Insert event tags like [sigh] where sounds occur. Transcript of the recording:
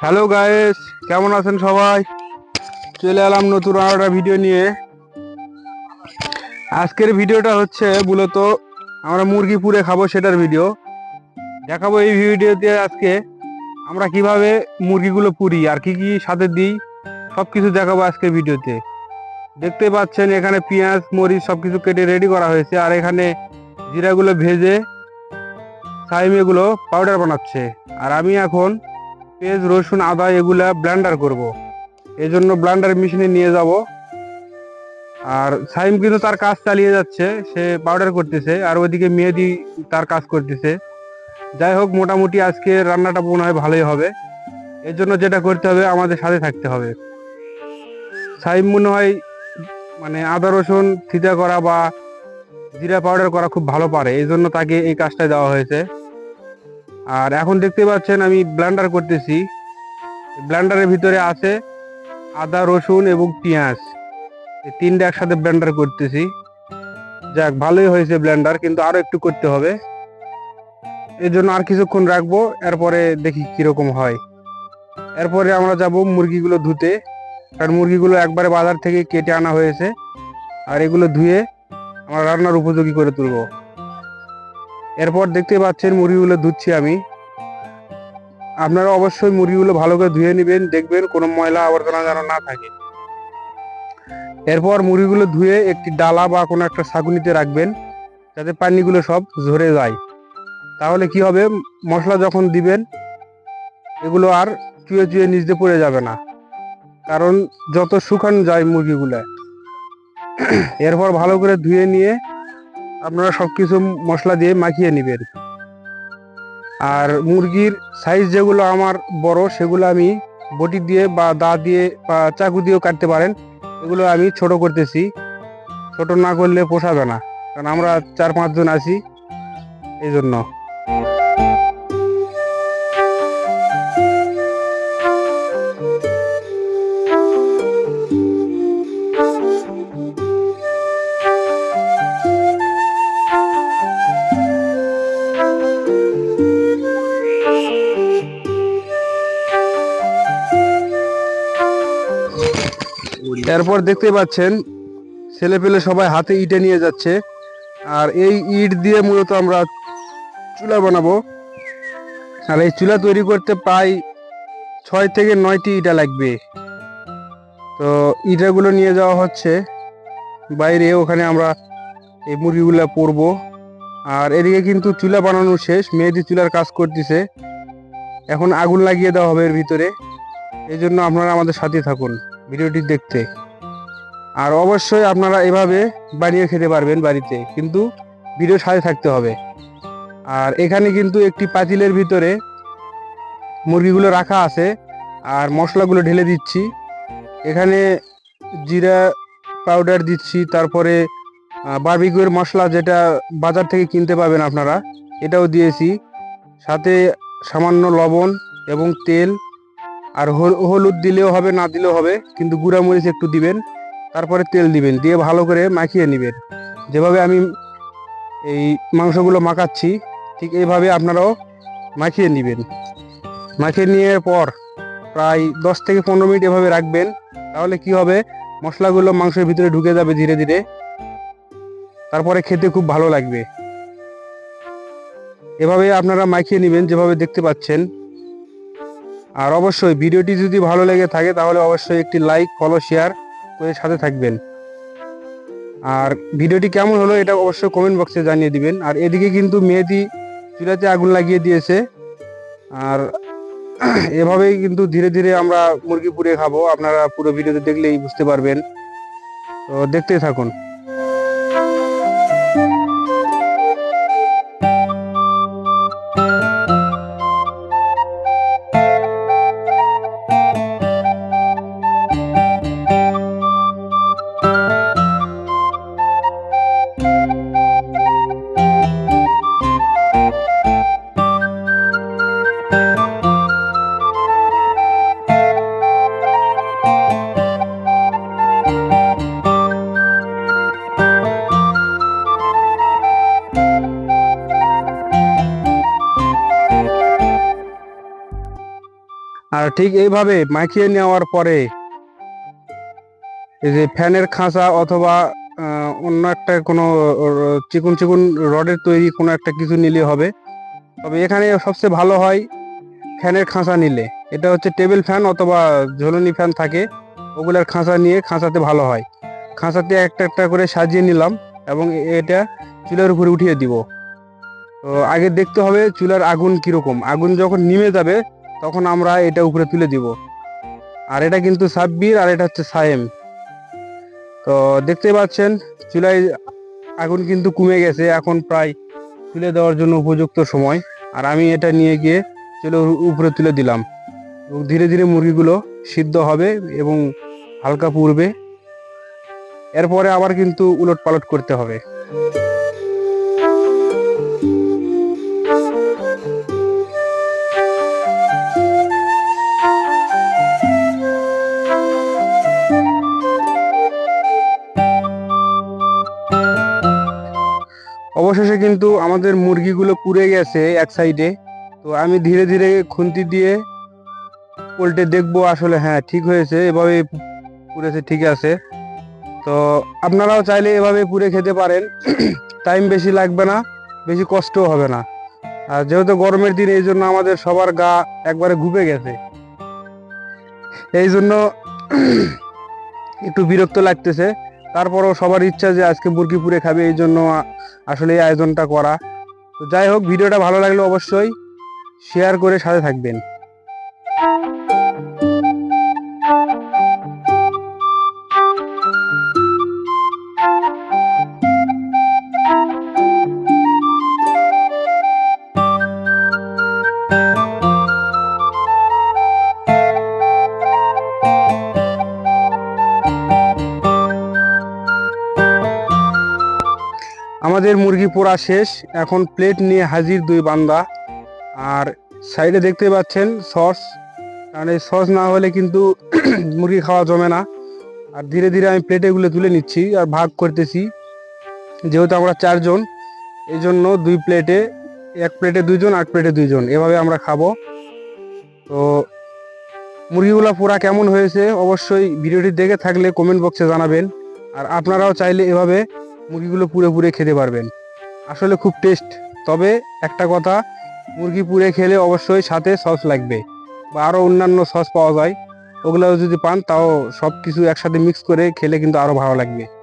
Hello guys কেমন আছেন সবাই? চলে এলাম নতুন আর একটা ভিডিও নিয়ে। আজকের ভিডিওটা হচ্ছে মূলত আমরা মুরগি পুড়ে খাব সেটার ভিডিও দেখাবো এই ভিডিওতে আজকে আমরা কীভাবে মুরগিগুলো পুরি আর কি কি সাথে দিই সব কিছু দেখাবো আজকের ভিডিওতে দেখতে পাচ্ছেন এখানে পেঁয়াজ, মরিচ সব কিছু কেটে রেডি করা হয়েছে আর এখানে জিরাগুলো ভেজে সাইম এগুলো পাউডার বানাচ্ছে। আর আমি এখন পেঁয়াজ, রসুন, আদা এগুলা ব্লেন্ডার করব। এই জন্য ব্লেন্ডার মেশিনে নিয়ে যাব। আর সাইম কিন্তু তার কাজ চালিয়ে যাচ্ছে, সে পাউডার করতেছে, আর ওইদিকে মেহেদি তার কাজ করতেছে। যাই হোক, মোটামুটি আজকে রান্নাটা মনে হয় ভালোই হবে। এর জন্য যেটা করতে হবে, আমাদের সাথে থাকতে হবে। সাইম মনে হয় মানে আদা, রসুন থিতা করা বা জিরা পাউডার করা খুব ভালো পারে। এই জন্য তাকে এই কাজটা দেওয়া হয়েছে। আর এখন দেখতে পাচ্ছেন আমি ব্লেন্ডার করতেছি। ব্লেন্ডারের ভিতরে আছে আদা, রসুন এবং পেঁয়াজ। এই তিনটা একসাথে ব্লেন্ডার করতেছি। যাক, ভালোই হয়েছে ব্লেন্ডার কিন্তু আরও একটু করতে হবে। এর জন্য আর কিছুক্ষণ রাখব, এরপরে দেখি কীরকম হয়। এরপরে আমরা যাব মুরগিগুলো ধুতে। কারণ মুরগিগুলো একবারে বাজার থেকে কেটে আনা হয়েছে। আর এগুলো ধুয়ে আমরা রান্নার উপযোগী করে তুলবো। এরপর দেখতে পাচ্ছেন মুরগিগুলো ধুচ্ছি আমি। আপনারা অবশ্যই মুরগিগুলো ভালো করে ধুয়ে নেবেন, দেখবেন কোনো ময়লা আবর্জনা যেন না থাকে। এরপর মুরগিগুলো ধুয়ে একটি ডালা বা কোনো একটা ছাগুনিতে রাখবেন, যাতে পানিগুলো সব ঝরে যায়। তাহলে কি হবে? মশলা যখন দিবেন, এগুলো আর চুয়ে চুয়ে দিয়ে পড়ে যাবে না। কারণ যত শুকানো যায় মুরগিগুলো। এরপর ভালো করে ধুয়ে নিয়ে আপনারা সব কিছু মশলা দিয়ে মাখিয়ে নেবেন। আর মুরগির সাইজ যেগুলো আমার বড়, সেগুলো আমি বটি দিয়ে বা দা দিয়ে বা চাকু দিয়েও কাটতে পারেন। এগুলো আমি ছোট করতেছি। ছোট না করলে পোষাবে না। কারণ আমরা চার পাঁচজন আছি। এই জন্য এরপর দেখতে পাচ্ছেন, ছেলে পেলে সবাই হাতে ইটে নিয়ে যাচ্ছে। আর এই ইট দিয়ে মূলত আমরা চুলা বানাবো। আর এই চুলা তৈরি করতে প্রায় ছয় থেকে নয়টি ইটা লাগবে। তো ইটাগুলো নিয়ে যাওয়া হচ্ছে। বাইরে ওখানে আমরা এই মুরগিগুলো পরবো। আর এদিকে কিন্তু চুলা বানানো শেষ মেয়েদি চুলার কাজ করতেছে। এখন আগুন লাগিয়ে দেওয়া হবে এর ভিতরে। এই জন্য আপনারা আমাদের সাথে থাকুন, ভিডিওটি দেখতে। আর অবশ্যই আপনারা এভাবে বানিয়ে খেতে পারবেন বাড়িতে, কিন্তু ভিডিও সাথে থাকতে হবে। আর এখানে কিন্তু একটি পাতিলের ভিতরে মুরগিগুলো রাখা আছে, আর মশলাগুলো ঢেলে দিচ্ছি। এখানে জিরা পাউডার দিচ্ছি, তারপরে বারবিকিউর মশলা যেটা বাজার থেকে কিনতে পাবেন আপনারা, এটাও দিয়েছি। সাথে সামান্য লবণ এবং তেল, আর হল- হলুদ দিলেও হবে, না দিলেও হবে, কিন্তু গুঁড়া মরিচ একটু দিবেন। তারপরে তেল দিবেন, দিয়ে ভালো করে মাখিয়ে নেবেন। যেভাবে আমি এই মাংসগুলো মাখাচ্ছি, ঠিক এইভাবে আপনারাও মাখিয়ে নেবেন। মাখিয়ে নিয়ে পর প্রায় দশ থেকে পনেরো মিনিট এভাবে রাখবেন, তাহলে কি হবে? মশলাগুলো মাংসের ভিতরে ঢুকে যাবে ধীরে ধীরে। তারপরে খেতে খুব ভালো লাগবে। এভাবে আপনারা মাখিয়ে নেবেন, যেভাবে দেখতে পাচ্ছেন। আর অবশ্যই ভিডিওটি যদি ভালো লেগে থাকে, তাহলে অবশ্যই একটি লাইক, ফলো, শেয়ার করে সাথে থাকবেন। আর ভিডিওটি কেমন হলো এটা অবশ্যই কমেন্ট বক্সে জানিয়ে দিবেন। আর এদিকে কিন্তু মেয়েদি চুলাতে আগুন লাগিয়ে দিয়েছে। আর [clears throat] এভাবেই কিন্তু ধীরে ধীরে আমরা মুরগি পুড়ে খাব। আপনারা পুরো ভিডিওতে দেখলেই বুঝতে পারবেন। তো দেখতেই থাকুন। আর ঠিক এইভাবে মাখিয়ে নেওয়ার পরে এই যে ফ্যানের খাঁচা অথবা অন্য একটা কোনো, চিকুন চিকন রডের তৈরি কোনো একটা কিছু নিলে হবে। তবে এখানে সবচেয়ে ভালো হয় ফ্যানের খাঁচা নিলে। এটা হচ্ছে টেবিল ফ্যান অথবা ঝোলনি ফ্যান থাকে, ওগুলার খাঁচা নিয়ে খাঁচাতে ভালো হয়। খাঁচাতে একটা একটা করে সাজিয়ে নিলাম এবং এটা চুলার উপরে উঠিয়ে দিব। তো আগে দেখতে হবে চুলার আগুন কীরকম। আগুন যখন নিমে যাবে তখন আমরা এটা উপরে তুলে দিব। আর এটা কিন্তু সাব্বির আর এটা হচ্ছে সায়েম। তো দেখতে পাচ্ছেন চুলায় আগুন কিন্তু কমে গেছে, এখন প্রায় তুলে দেওয়ার জন্য উপযুক্ত সময়। আর আমি এটা নিয়ে গিয়ে চুলের উপরে তুলে দিলাম। এবং ধীরে ধীরে মুরগিগুলো সিদ্ধ হবে এবং হালকা পুড়বে। এরপরে আবার কিন্তু উলট পালট করতে হবে। অবশেষে কিন্তু আমাদের মুরগিগুলো পুড়ে গেছে এক সাইডে তো আমি ধীরে ধীরে খুন্তি দিয়ে উল্টে দেখব আসলে হ্যাঁ ঠিক হয়েছে এভাবে পুড়েছে, ঠিক আছে। তো আপনারাও চাইলে এভাবে পুড়ে খেতে পারেন। [clears throat] টাইম বেশি লাগবে না, বেশি কষ্টও হবে না। আর যেহেতু গরমের দিন, এই জন্য আমাদের সবার গা একবারে ঘুপে গেছে। এই জন্য [clears throat] একটু বিরক্ত লাগতেছে। তারপরও সবার ইচ্ছা যে আজকে মুরগি খাবে, এই জন্য আসলে এই আয়োজনটা করা। তো যাই হোক, ভিডিওটা ভালো লাগলে অবশ্যই শেয়ার করে সাথে থাকবেন। আমাদের মুরগি পোড়া শেষ। এখন প্লেট নিয়ে হাজির দুই বান্দা। আর সাইডে দেখতে পাচ্ছেন সস কারণ এই সস না হলে কিন্তু [clears throat] মুরগি খাওয়া জমে না। আর ধীরে ধীরে আমি প্লেটে এগুলো তুলে নিচ্ছি আর ভাগ করতেছি। যেহেতু আমরা চারজন এই জন্য দুই প্লেটে এক প্লেটে দুইজন, আট প্লেটে দুইজন। এভাবে আমরা খাব। তো মুরগিগুলো পোড়া কেমন হয়েছে অবশ্যই ভিডিওটি দেখে থাকলে কমেন্ট বক্সে জানাবেন। আর আপনারাও চাইলে এভাবে মুরগিগুলো পুরে পুরে খেতে পারবেন। আসলে খুব টেস্ট তবে একটা কথা, মুরগি পুরে খেলে অবশ্যই সাথে সস লাগবে বা আরও অন্যান্য সস পাওয়া যায়। ওগুলো যদি পান, তাও সব কিছু একসাথে মিক্স করে খেলে কিন্তু আরও ভালো লাগবে।